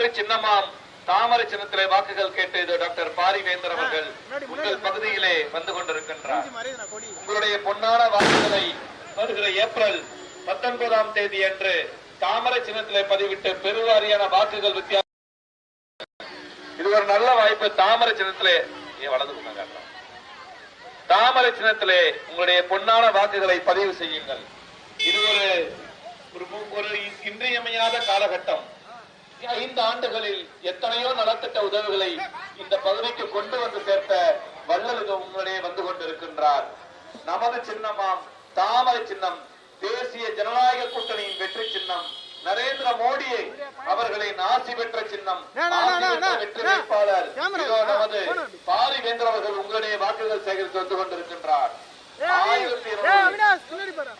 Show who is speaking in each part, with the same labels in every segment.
Speaker 1: வெற்றி சின்னமாம் தாமரை சின்னத்திலே வாக்குகள் கேட்டு இது டாக்டர் பாரிவேந்தர் அவர்கள். உங்கள் பகுதியிலே வந்து கொண்டிருக்கின்றார். உங்களுடைய பொன்னான வாக்குகளை வருகிற ஏப்ரல் பத்தொன்பதாம் தேதி அன்று தாமரை சின்னத்திலே பதிவிட்டு பெருவாரியான வாக்குகள் வித்தியாசம் இது ஒரு நல்ல வாய்ப்பு. தாமரை சின்னத்திலே காட்டுறோம். தாமரை சின்னத்திலே உங்களுடைய பொன்னான வாக்குகளை பதிவு செய்யுங்கள். இது ஒரு இன்றியமையாத காலகட்டம். ஐந்து ஆண்டுகளில் எத்தனையோ நலத்திட்ட உதவிகளை இந்த பகுதிக்கு கொண்டு வந்து சேர்த்த வள்ளல் இது உங்களிடையே வந்து கொண்டிருக்கின்றார். நமது சின்னமாம் தாமரை சின்னம் தேசிய ஜனநாயக கூட்டணியின் வெற்றி சின்னம் நரேந்திர மோடியை அவர்களின் ஆசி பெற்ற சின்னம் வெற்றி வேட்பாளர் நமது பாரிவேந்தர் அவர்கள் உங்களுடைய வாக்குகள் சேகரித்து வந்து கொண்டிருக்கின்றார். ஆயிரத்தி இருநூறு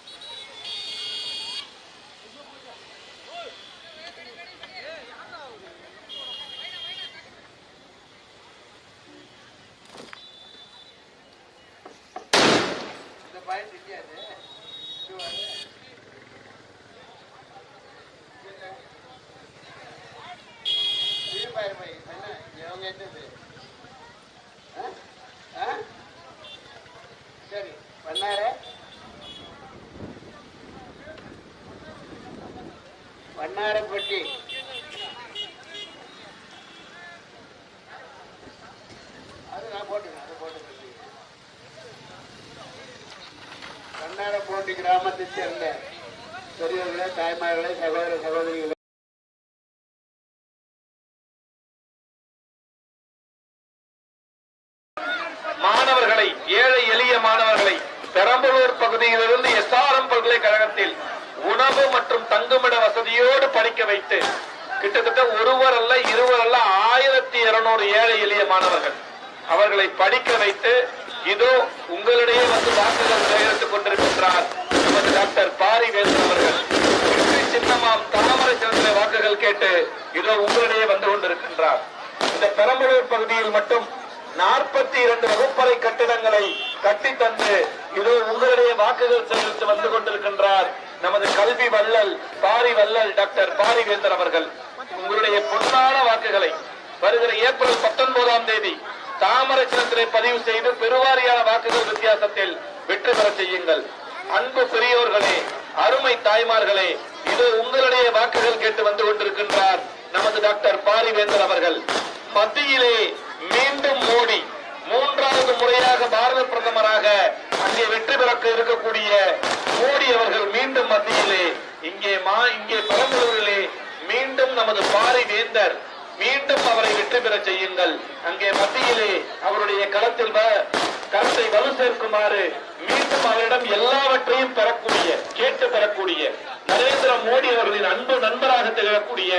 Speaker 2: சரி பண்ணாரு வண்ணாரப்பட்டி அது நான் போட்டுக்கிறேன் அது போட்டுக்கிறேன் வண்ணாரப்பட்டி கிராமத்தை சேர்ந்த பெரியவர்களே தாய்மார்களே சகோதர சகோதரிகளே
Speaker 1: மாணவர்களை ஏழை எளிய மாணவர்களை பெரம்பலூர் பகுதியிலிருந்து எஸ்ஆர்எம் பல்கலைக்கழகத்தில் உணவு மற்றும் தங்குமிட வசதியோடு படிக்க வைத்து கிட்டத்தட்ட ஒருவர் அல்ல இருவர் அல்ல ஆயிரத்தி இருநூறு ஏழை எளிய மாணவர்கள். அவர்களை படிக்க வைத்து இதோ உங்களிடையே வந்து வாக்குகள் சேகரித்துக் கொண்டிருக்கின்றார் நமது டாக்டர் பாரிவேந்தன் அவர்கள். சின்னமாம் தாமரை சின்னத்திலே வாக்குகள் கேட்டு இதோ உங்களிடையே வந்து கொண்டிருக்கின்றார். இந்த பெரம்பலூர் பகுதியில் மட்டும் நாற்பத்தி இரண்டு வகுப்பறை கட்டிடங்களை கட்டி தந்து இதோ உங்களுடைய வாக்குகள் சேகரித்து வந்து கொண்டிருக்கின்றார் நமது கல்வி வல்லல் பாரி வல்லல் டாக்டர் பாரிவேந்தர் அவர்கள். உங்களுடைய பொன்னான வாக்குகளை வருகிற ஏப்ரல் பத்தொன்பதாம் தேதி தாமரை சின்னத்திலே பதிவு செய்து பெருவாரியான வாக்குகள் வித்தியாசத்தில் வெற்றி பெற செய்யுங்கள். அன்பு பெரியோர்களே அருமை தாய்மார்களே இது உங்களுடைய வாக்குகள் கேட்டு வந்து கொண்டிருக்கின்றார் நமது டாக்டர் பாரிவேந்தர் அவர்கள். மத்தியிலே மீண்டும் மோடி மூன்றாவது முறையாக பாரத பிரதமராக அங்கே வெற்றி பெறக்க இருக்கக்கூடிய மோடி அவர்கள் மீண்டும் மத்தியிலே இங்கே மா இங்கே பெரம்பலூரிலே மீண்டும் நமது பாரிவேந்தர் மீண்டும் அவரை வெற்றி பெற செய்யுங்கள். அங்கே மத்தியிலே அவருடைய களத்தில் கருத்தை வலு சேர்க்குமாறு மீண்டும் அவரிடம் எல்லாவற்றையும் பெறக்கூடிய கேட்டு பெறக்கூடிய நரேந்திர மோடி அவர்களின் அன்பு நண்பராக திகழக்கூடிய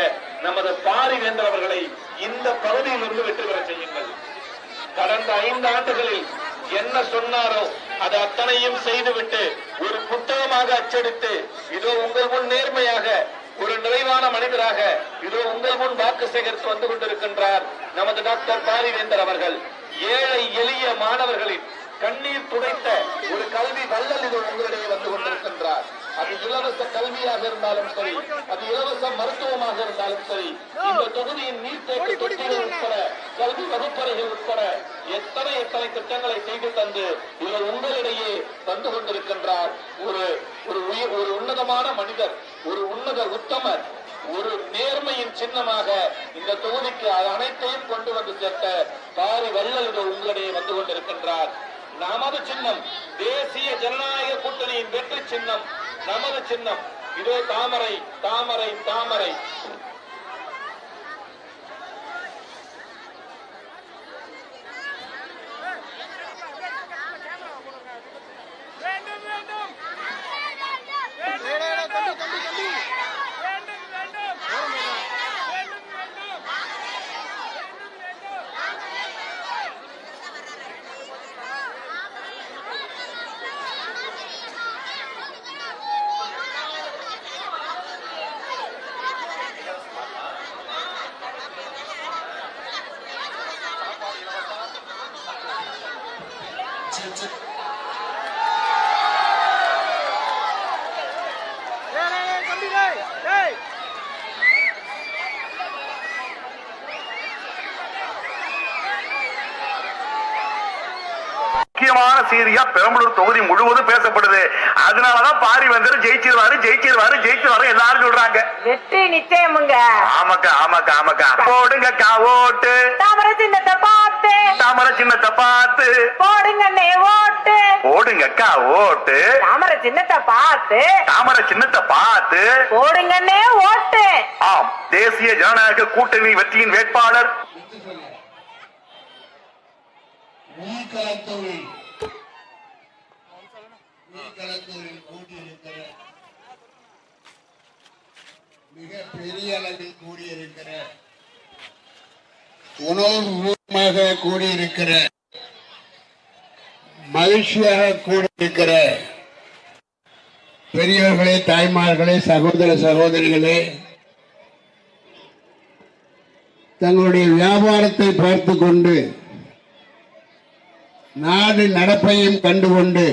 Speaker 1: நமது பாரி வேந்தர் அவர்களை இந்த பகுதியிலிருந்து வெற்றி பெற செய்யுங்கள். கடந்த ஐந்து ஆண்டுகளில் என்ன சொன்னாரோ அது அத்தனையும் செய்துவிட்டு ஒரு புத்தகமாக அச்சடித்து இதோ உங்கள் முன் நேர்மையாக ஒரு நிறைவான மனிதராக இதோ உங்கள் முன் வாக்கு சேகரித்து வந்து கொண்டிருக்கின்றார் நமது டாக்டர் பாரிவேந்தர் அவர்கள். ஏழை எளிய மாணவர்களின் கண்ணீர் துடைத்த ஒரு கல்வி வள்ளல் இதோ உங்களிடையே வந்து கொண்டிருக்கின்றார். அது இலவச கல்வியாக இருந்தாலும் சரி அது இலவச மருத்துவமாக இருந்தாலும் சரி இந்த தொகுதியின் நீர்த்தேக்க தொட்டிகள் உட்பட கல்வி வகுப்பறைகள் உட்பட எத்தனை எத்தனை திட்டங்களை செய்து தந்து இவர் உங்களிடையே தந்து கொண்டிருக்கின்றார் ஒரு ஒரு உயிர் ஒரு உன்னதமான மனிதர் ஒரு உன்னத உத்தமர் ஒரு நேர்மையின் சின்னமாக இந்த தொகுதிக்கு அனைத்தையும் கொண்டு வந்து சேர்த்த பாரி வள்ளல் இது உங்களிடையே வந்து கொண்டிருக்கின்றார். நமது சின்னம் தேசிய ஜனநாயக கூட்டணியின் வெற்றி சின்னம் நமது சின்னம் இதோ தாமரை தாமரை தாமரை
Speaker 3: செய்தியா பெரம்பலூர் தொகுதி முழுவதும் பேசப்படுது. அதனாலதான் பாரிவேந்தர் ஜெயிச்சிருவாரு ஜெயிச்சிருவாரு ஜெயிச்சிருவாரு எல்லாரும் சொல்றாங்க.
Speaker 4: வெற்றி நிச்சயமுங்க.
Speaker 3: ஆமாக்கா ஆமாக்கா ஆமாக்கா. போடுங்கக்கா ஓட்டு.
Speaker 4: தாமர சின்னத்தை பார்த்து.
Speaker 3: தாமர சின்னத்தை பார்த்து.
Speaker 4: போடுங்கண்ணே ஓட்டு.
Speaker 3: போடுங்கக்கா ஓட்டு.
Speaker 4: தாமர சின்னத்தை பார்த்து.
Speaker 3: தாமர சின்னத்தை பார்த்து.
Speaker 4: போடுங்கண்ணே ஓட்டு.
Speaker 3: ஆம் தேசிய ஜனநாயக கூட்டணி வெற்றியின் வேட்பாளர்.
Speaker 2: உள்கலத்தூரில் உள்கலத்தூரில் கூடியிருக்கிற மிக பெரிய அளவில் கூடியிருக்கிற உணவுமாக கூடியிருக்கிற மகிழ்ச்சியாக கூடியிருக்கிற பெரியவர்களே தாய்மார்களே சகோதர சகோதரிகளே தங்களுடைய வியாபாரத்தை பார்த்து கொண்டு நாடு நடப்பையும் கண்டுகொண்டு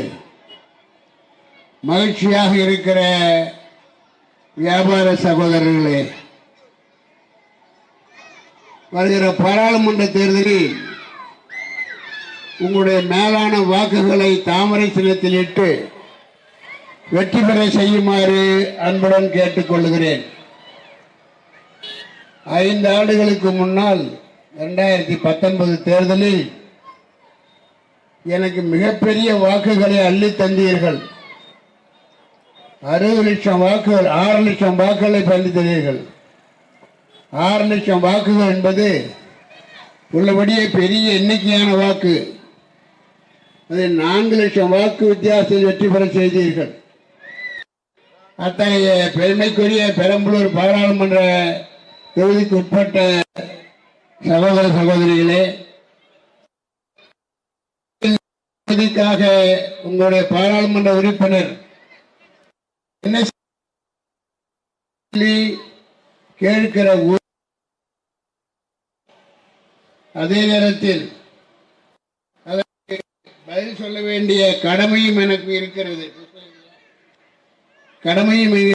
Speaker 2: மகிழ்ச்சியாக இருக்கிற வியாபார சகோதரர்களே வருகிற பாராளுமன்ற தேர்தலில் உங்களுடைய மேலான வாக்குகளை தாமரை சின்னத்தில் இட்டு வெற்றி பெற செய்யுமாறு அன்புடன் கேட்டுக்கொள்கிறேன் ஐந்து ஆண்டுகளுக்கு முன்னால் இரண்டாயிரத்தி பத்தொன்பது தேர்தலில் எனக்கு மிகப்பெரிய வாக்குகளை அள்ளி தந்தீர்கள். அறுபது லட்சம் வாக்குகள் ஆறு லட்சம் வாக்குகளை பள்ளி ஆறு லட்சம் வாக்குகள் என்பது உள்ளபடியே பெரிய எண்ணிக்கையான வாக்கு. அதில் நான்கு லட்சம் வாக்கு வித்தியாசத்தில் வெற்றி பெற செய்தீர்கள். அத்தகைய பெருமைக்குரிய பெரம்பலூர் பாராளுமன்ற தொகுதிக்கு உட்பட்ட சகோதர சகோதரிகளே தொகுதிக்காக உங்களுடைய பாராளுமன்ற உறுப்பினர் என்ன கேட்கிற ஊ- அதே நேரத்தில் அதற்கு பதில் சொல்ல வேண்டிய கடமையும் எனக்கு இருக்கிறது. கடமையும்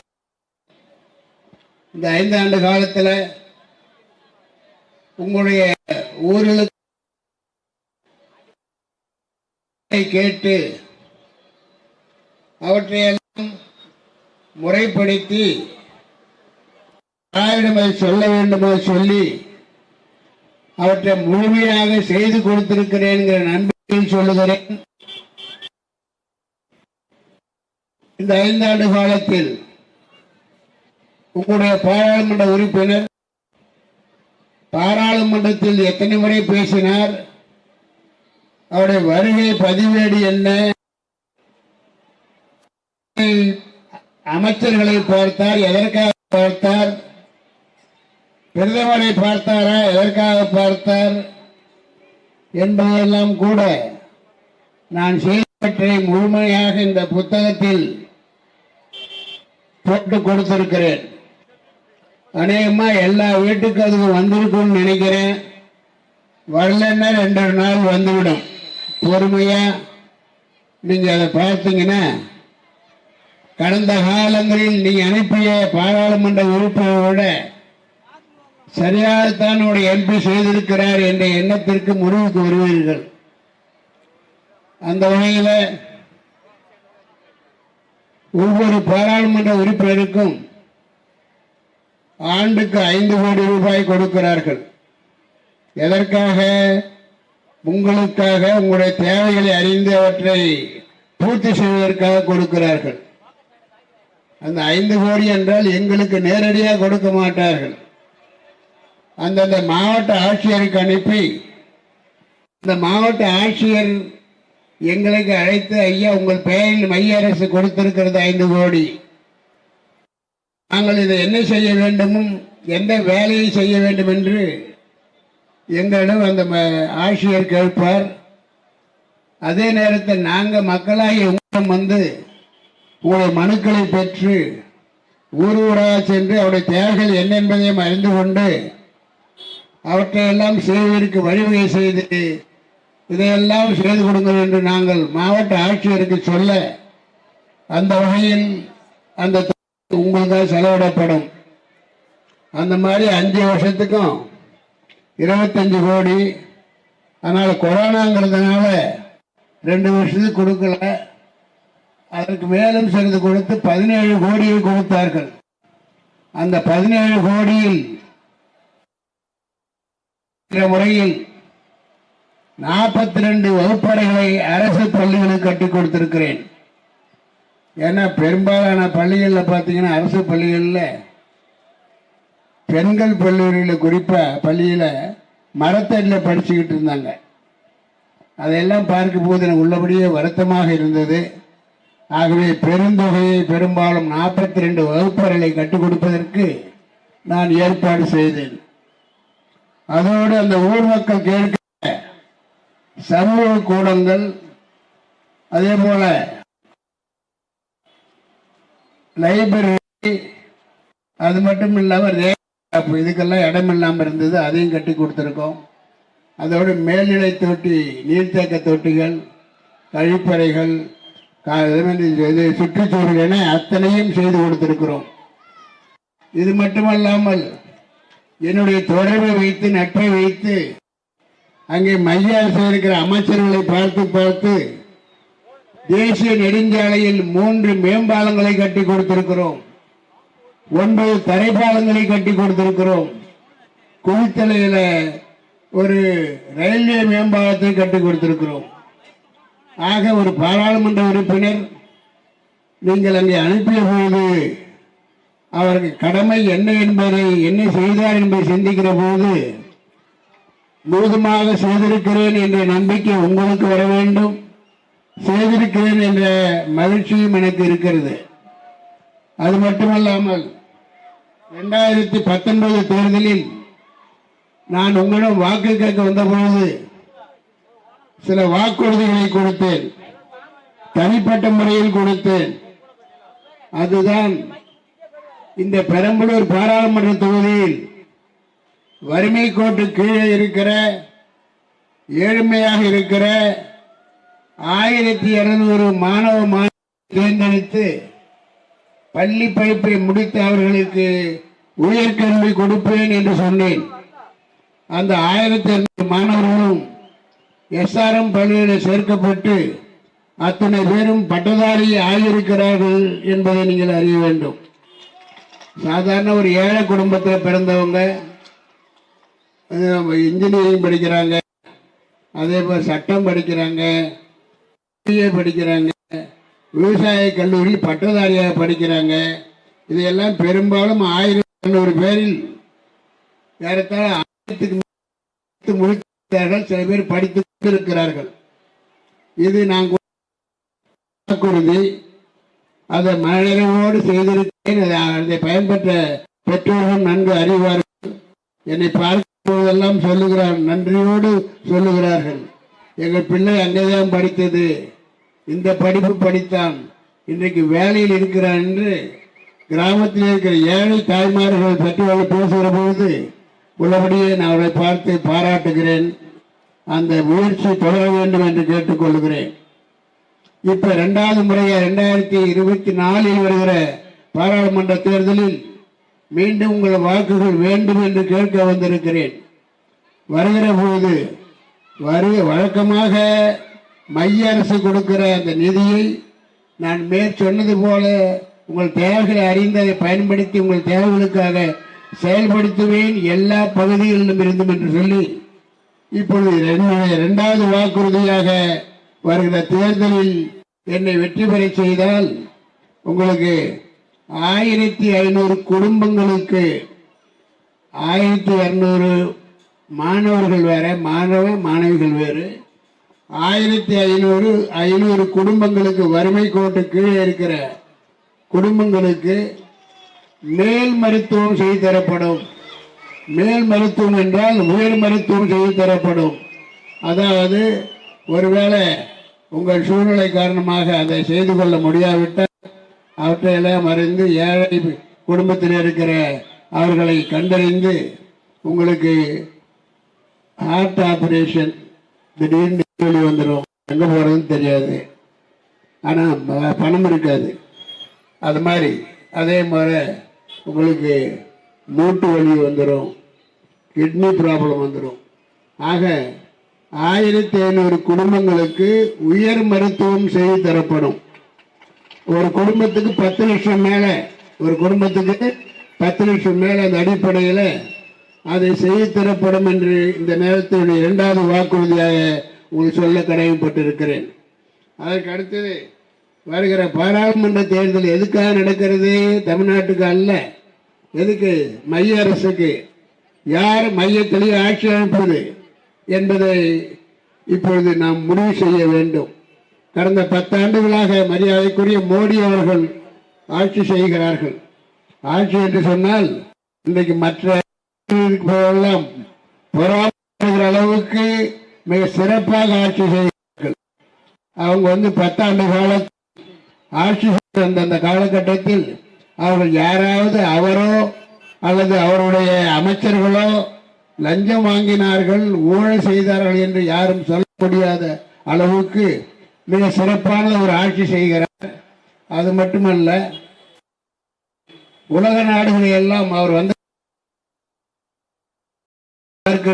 Speaker 2: இந்த ஐந்தாண்டு காலத்தில் உங்களுடைய ஊர்களுக்கு கேட்டு அவற்றை முறைப்படுத்தி யாரிடமே சொல்ல சொல்ல வேண்டுமோ சொல்லி அவற்றை முழுமையாக செய்து கொடுத்திருக்கிறேன்கிற நம்பிக்கையில் சொல்லுகிறேன். இந்த ஐந்தாண்டு காலத்தில் உங்களுடைய பாராளுமன்ற உறுப்பினர் பாராளுமன்றத்தில் எத்தனை முறை பேசினார்? அவருடைய வருகை பதிவேடு என்ன? அமைச்சர்களை பார்த்தார் எதற்காக பார்த்தார்? பிரதமரை பார்த்தாரா? எதற்காக பார்த்தார்? என்பதெல்லாம் கூட நான் செய்தவற்றை முழுமையாக இந்த புத்தகத்தில் போட்டு கொடுத்திருக்கிறேன். அநேகமா எல்லா வீட்டுக்கு அதுக்கு வந்திருக்கும்னு நினைக்கிறேன். வரலன்னா ரெண்டு நாள் வந்துவிடும். பொறுமையா நீங்க அதை பார்த்தீங்கன்னா கடந்த காலங்களில் நீ அனுப்பிய பாராளுமன்ற உறுப்பினரோட விட சரியாகத்தான் உடைய எம்பி செய்திருக்கிறார் என்ற எண்ணத்திற்கு முடிவுக்கு வருவீர்கள். அந்த வகையில் ஒவ்வொரு பாராளுமன்ற உறுப்பினருக்கும் ஆண்டுக்கு ஐந்து கோடி ரூபாய் கொடுக்கிறார்கள். எதற்காக? உங்களுக்காக உங்களுடைய தேவைகளை அறிந்து அவற்றை பூர்த்தி செய்வதற்காக கொடுக்கிறார்கள். அந்த ஐந்து கோடி என்றால் எங்களுக்கு நேரடியாக கொடுக்க மாட்டார்கள். அந்தந்த மாவட்ட ஆட்சியருக்கு அனுப்பி இந்த மாவட்ட ஆட்சியர் எங்களுக்கு அழைத்து ஐயா உங்கள் பெயரில் மைய அரசு கொடுத்திருக்கிறது ஐந்து கோடி. நாங்கள் இதை என்ன செய்ய வேண்டுமும் எந்த வேலையை செய்ய வேண்டும் என்று எங்களிடம் அந்த ம- ஆட்சியர் கேட்பார். அதே நேரத்தில் நாங்கள் மக்களாகி உங்களிடம் வந்து உங்களுடைய மனுக்களை பெற்று ஊர் ஊராக சென்று அவருடைய தேவைகள் என்ன என்பதையும் அறிந்து கொண்டு அவற்றையெல்லாம் செய்வதற்கு வழிவகை செய்து இதையெல்லாம் செய்து கொடுங்கள் என்று நாங்கள் மாவட்ட ஆட்சியருக்கு சொல்ல அந்த வகையில் அந்த உங்களுக்காக செலவிடப்படும். அந்த மாதிரி அஞ்சு வருஷத்துக்கும் இருபத்தஞ்சு கோடி. அதனால் கொரோனாங்கிறதுனால ரெண்டு வருஷத்துக்கு கொடுக்கல. அதற்கு மேலும் சிறிது கொடுத்து பதினேழு கோடியை கொடுத்தார்கள். அந்த பதினேழு கோடியில் முறையில் நாற்பத்தி ரெண்டு வகுப்பறைகளை அரசு பள்ளிகளுக்கு கட்டி கொடுத்திருக்கிறேன். ஏன்னா பெரும்பாலான பள்ளிகளில் பார்த்தீங்கன்னா அரசு பள்ளிகளில் பெண்கள் பள்ளிகளில் குறிப்பாக பள்ளியில் மரத்தடியில் படிச்சுக்கிட்டு இருந்தாங்க. அதையெல்லாம் பார்க்கும்போது எனக்கு உள்ளபடியே வருத்தமாக இருந்தது. ஆகவே பெருந்தொகையை பெரும்பாலும் நாற்பத்தி ரெண்டு வகுப்பறைகளை கற்றுக் கொடுப்பதற்கு நான் ஏற்பாடு செய்தேன். அதோடு அந்த ஊர் மக்கள் கேட்க சமூக கூடங்கள் அதே போல லைப்ரரி அது மட்டும் இல்லாமல் இதுக்கெல்லாம் இடம் இல்லாமல் இருந்தது அதையும் கட்டி கொடுத்துருக்கோம். அதோடு மேல்நிலை தொட்டி நீர்த்தேக்க தொட்டிகள் கழிப்பறைகள் இது சுற்றுச்சூழல் என அத்தனையும் செய்து கொடுத்திருக்கிறோம். இது மட்டுமல்லாமல் என்னுடைய தொடர்பை வைத்து நட்பை வைத்து அங்கே மைய அரசில் இருக்கிற அமைச்சர்களை பார்த்து பார்த்து தேசிய நெடுஞ்சாலையில் மூன்று மேம்பாலங்களை கட்டி கொடுத்திருக்கிறோம். ஒன்பது தரைப்பாலங்களை கட்டி கொடுத்திருக்கிறோம். குவித்தலையில் ஒரு ரயில்வே மேம்பாலத்தை கட்டி கொடுத்திருக்கிறோம். ஆக ஒரு பாராளுமன்ற உறுப்பினர் நீங்கள் அங்கே அனுப்பிய போது அவருக்கு கடமை என்ன என்பதை என்ன செய்தார் என்பதை சிந்திக்கிற போது முழுதுமாக செய்திருக்கிறேன் என்ற நம்பிக்கை உங்களுக்கு வர வேண்டும். செய்திருக்கிறேன் என்ற மகிழ்ச்சியும் எனக்கு இருக்கிறது. அது மட்டுமல்லாமல் ரெண்டாயிரத்தி பத்தொன்பது தேர்தலில் நான் உங்களிடம் வாக்கு கேட்க வந்தபோது சில வாக்குறுதிகளை கொடுத்தேன். தனிப்பட்ட முறையில் கொடுத்தேன். அதுதான் இந்த பெரம்பலூர் பாராளுமன்ற தொகுதியில் வறுமை கோட்டு கீழே இருக்கிற ஏழ்மையாக இருக்கிற ஆயிரத்தி இருநூறு மாணவ மாணவி தேர்ந்தெடுத்து பள்ளி படிப்பை முடித்த அவர்களுக்கு உயர்கல்வி கொடுப்பேன் என்று சொன்னேன். அந்த ஆயிரத்தி இருநூறு மாணவர்களும் எஸ்ஆர்எம் பள்ளியில் சேர்க்கப்பட்டு அத்தனை பேரும் பட்டதாரி ஆகியிருக்கிறார்கள் என்பதை நீங்கள் அறிய வேண்டும். சாதாரண ஒரு ஏழை குடும்பத்தில் பிறந்தவங்க இன்ஜினியரிங் படிக்கிறாங்க அதே போல் சட்டம் படிக்கிறாங்க படிக்கிறாங்க விவசாய கல்லூரி பட்டதாரியாக படிக்கிறாங்க. இதையெல்லாம் பெரும்பாலும் ஆயிரத்தி ஐநூறு பேரில் ஏறத்தாழ ஆயிரத்துக்கு முழு சில பேர் படித்து இருக்கிறார்கள் இது நான் கொடுத்த அதை மனநிறைவோடு செய்திருக்கேன் அதை- பயன்பெற்ற பெற்றோர்கள் நன்கு அறிவார்கள். என்னை பார்க்கும் போதெல்லாம் சொல்லுகிறார் நன்றியோடு சொல்லுகிறார்கள். எங்கள் பிள்ளை அங்கேதான் படித்தது. இந்த படிப்பு படித்தான். இன்றைக்கு வேலையில் இருக்கிறான் என்று கிராமத்தில் இருக்கிற ஏழை தாய்மார்கள் பெற்றோர்கள் பேசுகிற போது உள்ளபடியே நான் அவரை பார்த்து பாராட்டுகிறேன். அந்த முயற்சி தொடர வேண்டும் என்று கேட்டுக்கொள்கிறேன் இப்ப இரண்டாவது முறையாக இரண்டாயிரத்தி இருபத்தி நாலில் வருகிற பாராளுமன்ற தேர்தலில் மீண்டும் உங்கள் வாக்குகள் வேண்டும் என்று கேட்க வந்திருக்கிறேன். வருகிற போது வருக வழக்கமாக மைய அரசு கொடுக்கிற அந்த நிதியை நான் மேற் சொன்னது போல உங்கள் தேவைகளை அறிந்து அதை பயன்படுத்தி உங்கள் தேவைகளுக்காக செயல்படுத்துவேன் எல்லா பகுதிகளிலும் இருந்தும் என்று சொல்லி இப்பொழுது என்னுடைய இரண்டாவது வாக்குறுதியாக வருகிற தேர்தலில் என்னை வெற்றி பெற செய்தால் உங்களுக்கு ஆயிரத்தி ஐநூறு குடும்பங்களுக்கு ஆயிரத்தி இரநூறு மாணவர்கள் வேற மாணவ மாணவிகள் வேறு. ஆயிரத்தி ஐநூறு ஐநூறு குடும்பங்களுக்கு வறுமை கோட்டு கீழே இருக்கிற குடும்பங்களுக்கு மேல் மருத்துவம் செய்து தரப்படும். மேல் மருத்துவம் என்றால் உயர் மருத்துவம் செய்து தரப்படும். அதாவது ஒருவேளை உங்கள் சூழ்நிலை காரணமாக அதை செய்து கொள்ள முடியாவிட்டால் அவற்றையெல்லாம் அறிந்து ஏழை குடும்பத்தில் இருக்கிற அவர்களை கண்டறிந்து உங்களுக்கு ஹார்ட் ஆபரேஷன் திடீர்னு சொல்லி வந்துடும் எங்கே போகிறதுன்னு தெரியாது. ஆனால் ப- பணம் இருக்காது. அது மாதிரி அதே மாதிரி உங்களுக்கு மூட்டு வலி வந்துடும் கிட்னி ப்ராப்ளம் வந்துடும் ஆக ஆயிரத்தி ஐநூறு குடும்பங்களுக்கு உயர் மருத்துவம் செய்து தரப்படும். ஒரு குடும்பத்துக்கு பத்து லட்சம் மேலே ஒரு குடும்பத்துக்கு பத்து லட்சம் மேலே அந்த அடிப்படையில் அதை செய்து தரப்படும் என்று இந்த நேரத்தில் இரண்டாவது வாக்குறுதியாக உங்களுக்கு சொல்ல கடமைப்பட்டிருக்கிறேன். அதற்கு அடுத்தது வருகிற பாராளுமன்ற தேர்தல் எதுக்காக நடக்கிறது தமிழ்நாட்டுக்கு அல்ல. எதுக்கு? மைய அரசுக்கு. யார் மையத்திலேயே ஆட்சி அமைப்பது என்பதை இப்பொழுது நாம் முடிவு செய்ய வேண்டும். கடந்த பத்தாண்டுகளாக மரியாதைக்குரிய மோடி அவர்கள் ஆட்சி செய்கிறார்கள். ஆட்சி என்று சொன்னால் இன்றைக்கு மற்ற போதெல்லாம் பொறாமைகிற அளவுக்கு மிக சிறப்பாக ஆட்சி செய்கிறார்கள். அவங்க வந்து பத்தாண்டு கால ஆட்சி செய்த அந்த அந்த காலகட்டத்தில் அவர்கள் யாராவது அவரோ அல்லது அவருடைய அமைச்சர்களோ லஞ்சம் வாங்கினார்கள் ஊழல் செய்தார்கள் என்று யாரும் சொல்ல முடியாத அளவுக்கு மிக சிறப்பான ஒரு ஆட்சி செய்கிறார். அது மட்டுமல்ல உலக நாடுகளை எல்லாம் அவர் வந்து பார்க்க-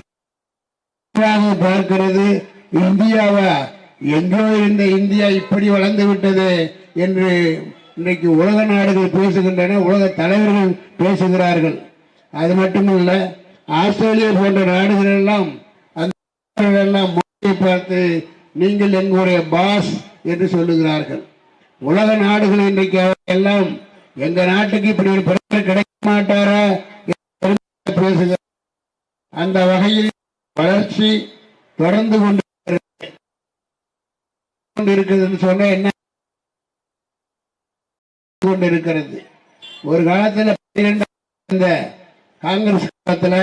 Speaker 2: பார்க்கிறது. இந்தியாவா? எங்கோ இருந்த இந்தியா இப்படி வளர்ந்து விட்டது என்று இன்றைக்கு உலக நாடுகள் பேசுகின்றன உலக தலைவர்கள் பேசுகிறார்கள். அது மட்டுமல்ல ஆஸ்திரேலியா போன்ற நாடுகள் எல்லாம் அந்த எல்லாம் மோடியை பார்த்து நீங்கள் எங்களுடைய பாஸ் என்று சொல்லுகிறார்கள். உலக நாடுகள் இன்றைக்கு எல்லாம் எங்க நாட்டுக்கு இப்படி ஒரு பிரச்சனை கிடைக்க மாட்டாரா என்று பேசுகிறார் அந்த வகையில் வளர்ச்சி தொடர்ந்து கொண்டு இருக்கிறது சொன்ன என்ன? கொண்டிருக்கிறது. ஒரு காலத்தில் பன்னிரெண்டாம் இருந்த காங்கிரஸ் காலத்தில்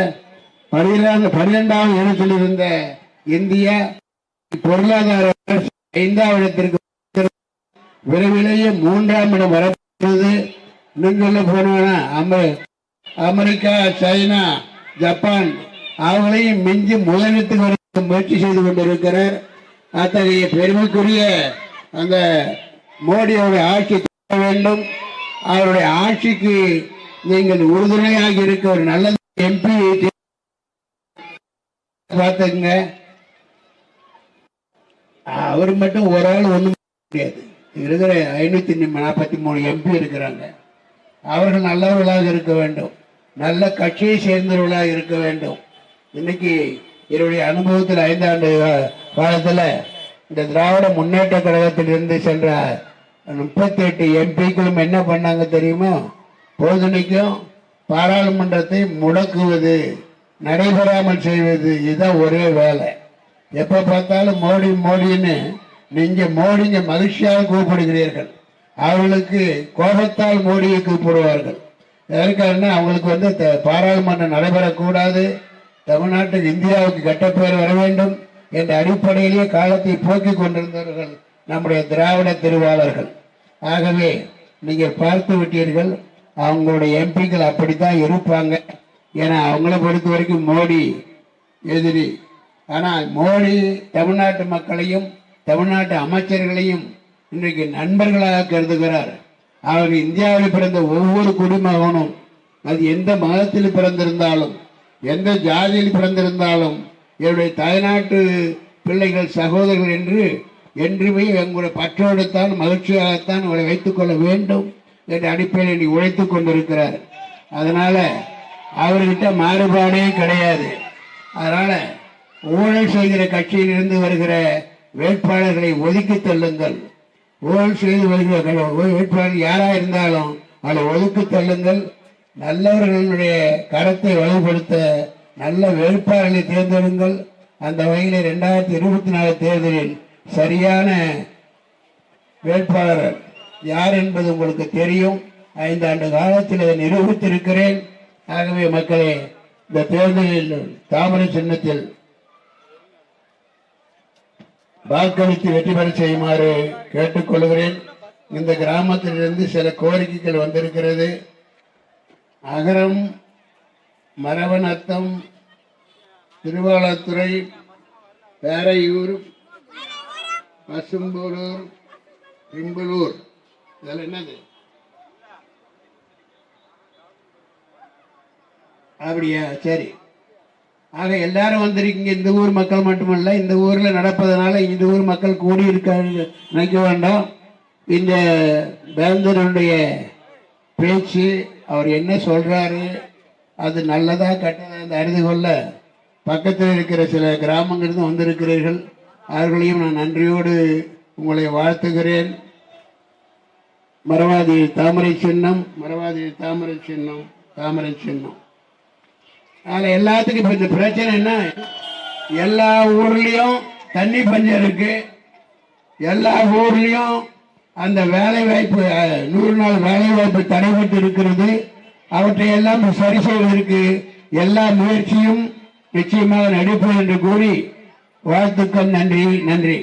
Speaker 2: பன்னிரெண்டு பன்னிரெண்டாவது இடத்தில் இருந்த இந்தியா பொருளாதார ஐந்தாம் இடத்திற்கு விரைவிலேயே மூன்றாம் இடம் வரப்போகிறது சொல்ல போனோம்னா அமெரிக்கா சைனா ஜப்பான் அவங்களையும் மிஞ்சி முதலிடத்துக்கு வர முயற்சி செய்து கொண்டிருக்கிறார். அத்தகைய பெருமைக்குரிய அந்த மோடியோட ஆட்சி வேண்டும். அவருடைய ஆட்சிக்கு நீங்கள் உறுதுணையாக இருக்க ஒரு நல்ல எம்பி பார்த்துங்க அவர் மட்டும் ஒரு ஆள் ஒன்றும் முடியாது இருக்கிற ஐநூத்தி நாற்பத்தி மூணு எம்பி இருக்கிறாங்க. அவர்கள் நல்லவர்களாக இருக்க வேண்டும். நல்ல கட்சியை சேர்ந்தவர்களாக இருக்க வேண்டும். இன்னைக்கு என்னுடைய அனுபவத்தில் ஐந்தாண்டு காலத்தில் காலத்துல இந்த திராவிட முன்னேற்ற கழகத்திலிருந்து சென்ற முப்பத்தி எட்டு எம்பிக்களும் என்ன பண்ணாங்க தெரியுமா? போதனைக்கும் பாராளுமன்றத்தை முடக்குவது நடைபெறாமல் செய்வது இதுதான் ஒரே வேலை. எப்ப பார்த்தாலும் மோடி மோடின்னு நீங்க மோடிங்க மகிழ்ச்சியாக கூப்பிடுகிறீர்கள். அவர்களுக்கு கோபத்தால் மோடியை கூப்பிடுவார்கள். எதற்காகனா அவங்களுக்கு வந்து த- பாராளுமன்றம் நடைபெறக்கூடாது. தமிழ்நாட்டுக்கு இந்தியாவுக்கு கட்டப்பேர் வர வேண்டும் என்ற அடிப்படையிலேயே காலத்தை போக்கிக் கொண்டிருந்தவர்கள் நம்முடைய திராவிட திருவாளர்கள். ஆகவே நீங்கள் பார்த்து விட்டீர்கள் அவங்களுடைய எம்பிக்கள் அப்படித்தான் இருப்பாங்க ஏன்னா அவங்கள பொறுத்த வரைக்கும் மோடி எதிரி. ஆனால் மோடி தமிழ்நாட்டு மக்களையும் தமிழ்நாட்டு அமைச்சர்களையும் இன்றைக்கு நண்பர்களாக கருதுகிறார். அவர் இந்தியாவில் பிறந்த ஒவ்வொரு குடிமகனும் அது எந்த மதத்தில் பிறந்திருந்தாலும் எந்த ஜாதியில் பிறந்திருந்தாலும் என்னுடைய தாய்நாட்டு பிள்ளைகள் சகோதரர்கள் என்று என்றுமே எங்களுடைய பற்றோடுத்தான் மகிழ்ச்சியாகத்தான் உங்களை வைத்துக் கொள்ள வேண்டும் என்ற அடிப்படையில் இன்னைக்கு உழைத்துக் கொண்டிருக்கிறார். அதனால அவர்கிட்ட மாறுபாடே கிடையாது. அதனால ஊழல் செய்கிற கட்சியிலிருந்து வருகிற வேட்பாளர்களை ஒதுக்கி தள்ளுங்கள். ஊழல் செய்து வருகிற வேட்பாளர் யாரா இருந்தாலும் அதை ஒதுக்கி தள்ளுங்கள். நல்லவர்களுடைய கரத்தை வலுப்படுத்த நல்ல வேட்பாளர்களை தேர்ந்தெடுங்கள். அந்த வகையில் இரண்டாயிரத்தி இருபத்தி நாலு தேர்தலில் சரியான வேட்பாளர் யார் என்பது உங்களுக்கு தெரியும். ஐந்தாண்டு காலத்தில் அதை நிரூபித்திருக்கிறேன். ஆகவே மக்களே இந்த தேர்தலில் தாமரை சின்னத்தில் வாக்களித்து வெற்றி பெற செய்யுமாறு கேட்டுக்கொள்கிறேன். இந்த கிராமத்திலிருந்து சில கோரிக்கைகள் வந்திருக்கிறது. அகரம் மரவநத்தம் திருவாளத்துறை பேரையூர் பசும்பலூர் பிம்பலூர். இதில் என்னது? அப்படியா? சரி. ஆக எல்லாரும் வந்திருக்கீங்க. இந்த ஊர் மக்கள் மட்டுமல்ல இந்த ஊரில் நடப்பதனால இந்த ஊர் மக்கள் கூடி இருக்காரு நினைக்க வேண்டாம். இந்த வேந்தனுடைய பேச்சு அவர் என்ன சொல்கிறாரு அது நல்லதாக கெட்டதா அறிந்து கொள்ள பக்கத்தில் இருக்கிற சில கிராமங்களிலிருந்து வந்திருக்கிறீர்கள். அவர்களையும் நான் நன்றியோடு உங்களை வாழ்த்துகிறேன். மரவாதி தாமரை சின்னம் மரவாதி தாமரை சின்னம் தாமரை சின்னம். அதில் எல்லாத்துக்கும் இப்போ இந்த பிரச்சனை என்ன? எல்லா ஊர்லேயும் தண்ணி பஞ்சம் இருக்கு. எல்லா ஊர்லேயும் அந்த வேலை வாய்ப்பு நூறு நாள் வேலை வாய்ப்பு தடைபட்டு இருக்கிறது. அவற்றை எல்லாம் சரி செய்வதற்கு எல்லா முயற்சியும் நிச்சயமாக நடிப்போம் என்று கூறி வாழ்த்துக்கள் நன்றி நன்றி.